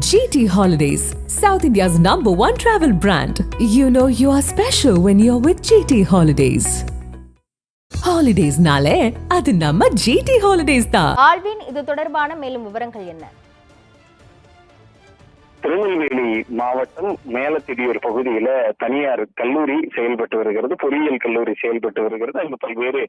GT Holidays, South India's number one travel brand. You know you are special when you're with GT Holidays. Holidays nale, அது நம்ம GT Holidays தான். Alvin இது தொடர்பான மேலும் விவரங்கள் என்ன திருநெல்வேலி மாவட்டம் மேலத்திடியூர் பகுதியில தனியார் கல்லூரி செயல்பட்டு வருகிறது பொறியியல் கல்லூரி செயல்பட்டு வருகிறது அங்கு பல்வேறு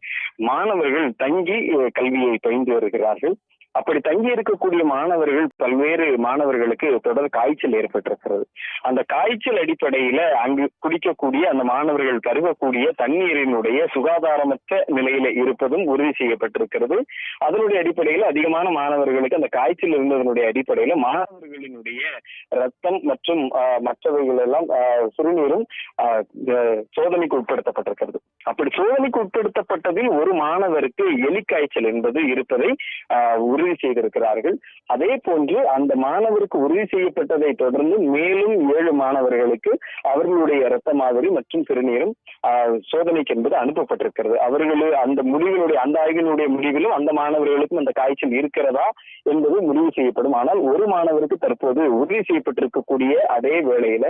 மாணவர்கள் தங்கி கல்வியை பயின்று வருகிறார்கள் அப்படி தங்கி இருக்கக்கூடிய மாணவர்கள் பல்வேறு மாணவர்களுக்கு தொடர் காய்ச்சல் ஏற்பட்டிருக்கிறது. அந்த காய்ச்சல் அடிப்படையில அங்கு குடிக்கக்கூடிய அந்த மாணவர்கள் பருகக்கூடிய தண்ணீரினுடைய சுகாதாரமற்ற நிலையில இருப்பதும் உறுதி செய்யப்பட்டிருக்கிறது. அதனுடைய அடிப்படையில் அதிகமான மாணவர்களுக்கு அந்த காய்ச்சல் இருந்ததனுடைய அடிப்படையில மாணவர்களினுடைய ரத்தம் மற்றும் மற்றவைகள் எல்லாம் ஆஹ், சிறுநீரும் ஆஹ், சோதனைக்கு உட்படுத்தப்பட்டிருக்கிறது. அப்படி சோதனைக்கு உட்படுத்தப்பட்டதில் ஒரு மாணவருக்கு எலிக்காய்ச்சல் என்பது இருப்பதை உறுதி செய்திருக்கிறார்கள். அதே போன்று அந்த மாணவருக்கு உறுதி செய்யப்பட்டதை தொடர்ந்து மேலும் ஏழு மாணவர்களுக்கு அவர்களுடைய இரத்த மாதிரி மற்றும் சிறுநீரும் ஆஹ், சோதனைக்கு என்பது அனுப்பப்பட்டிருக்கிறது. அவர்களு அந்த முடிவினுடைய அந்த ஆய்வினுடைய முடிவிலும் அந்த மாணவர்களுக்கும் அந்த காய்ச்சல் இருக்கிறதா என்பது முடிவு செய்யப்படும். ஆனால் ஒரு மாணவருக்கு தற்போது உறுதி செய்யப்பட்டிருக்கக்கூடிய அதே வேளையில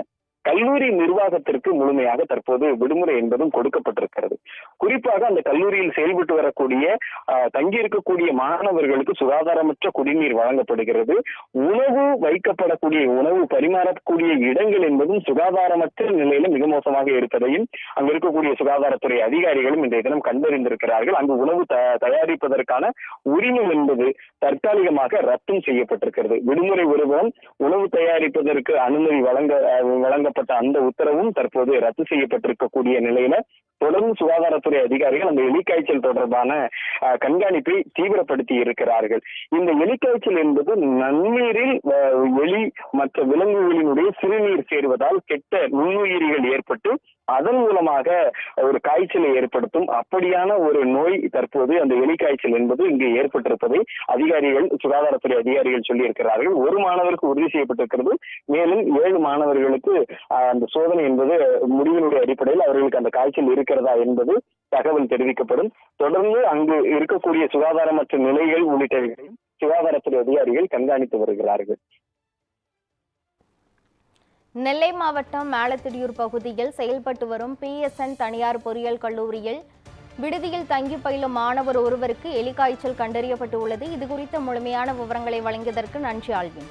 கல்லூரி நிர்வாகத்திற்கு முழுமையாக தற்போது விடுமுறை என்பதும் கொடுக்கப்பட்டிருக்கிறது. குறிப்பாக அந்த கல்லூரியில் செயல்பட்டு வரக்கூடிய தங்கியிருக்கக்கூடிய மாணவர்களுக்கு சுகாதாரமற்ற குடிநீர் வழங்கப்படுகிறது. உணவு வைக்கப்படக்கூடிய உணவு பரிமாறக்கூடிய இடங்கள் என்பதும் சுகாதாரமற்ற நிலையில மிக மோசமாக இருப்பதையும் அங்கு இருக்கக்கூடிய சுகாதாரத்துறை அதிகாரிகளும் இன்றைய தினம் கண்டறிந்திருக்கிறார்கள். அங்கு உணவு த- தயாரிப்பதற்கான உரிமம் என்பது தற்காலிகமாக ரத்தம் செய்யப்பட்டிருக்கிறது. விடுமுறை ஒருவரும் உணவு தயாரிப்பதற்கு அனுமதி வழங்க வழங்க வழங்கப்பட்ட அந்த உத்தரவும் தற்போது ரத்து செய்யப்பட்டிருக்கக்கூடிய நிலையில தொடர்ந்து சுகாதாரத்துறை அதிகாரிகள் அந்த எலிக்காய்ச்சல் தொடர்பான கண்காணிப்பை தீவிரப்படுத்தி இருக்கிறார்கள். இந்த எலிக்காய்ச்சல் என்பது நன்னீரில் எலி மற்ற விலங்குகளினுடைய சிறுநீர் சேருவதால் கெட்ட நுண்ணுயிரிகள் ஏற்பட்டு அதன் மூலமாக ஒரு காய்ச்சலை ஏற்படுத்தும். அப்படியான ஒரு நோய் தற்போது அந்த எலிக்காய்ச்சல் என்பது இங்கு ஏற்பட்டிருப்பதை அதிகாரிகள் சுகாதாரத்துறை அதிகாரிகள் சொல்லியிருக்கிறார்கள். ஒரு மாணவருக்கு உறுதி செய்யப்பட்டிருக்கிறது. மேலும் ஏழு மாணவர்களுக்கு ஆஹ், அந்த சோதனை என்பது முடிவினுடைய அடிப்படையில் அவர்களுக்கு அந்த காய்ச்சல் இருக்கிறதா என்பது தகவல் தெரிவிக்கப்படும். தொடர்ந்து அங்கு இருக்கக்கூடிய சுகாதாரமற்ற நிலைகள் உள்ளிட்டவைகளையும் சுகாதாரத்துறை அதிகாரிகள் கண்காணித்து வருகிறார்கள். நெல்லை மாவட்டம் மேலத்திடியூர் பகுதியில் செயல்பட்டு வரும் பிஎஸ்என் தனியார் பொறியியல் கல்லூரியில் விடுதியில் தங்கி பயிலும் மாணவர் ஒருவருக்கு எலிக்காய்ச்சல் கண்டறியப்பட்டு உள்ளது இதுகுறித்த முழுமையான விவரங்களை வழங்கியதற்கு நன்றி ஆழ்வின்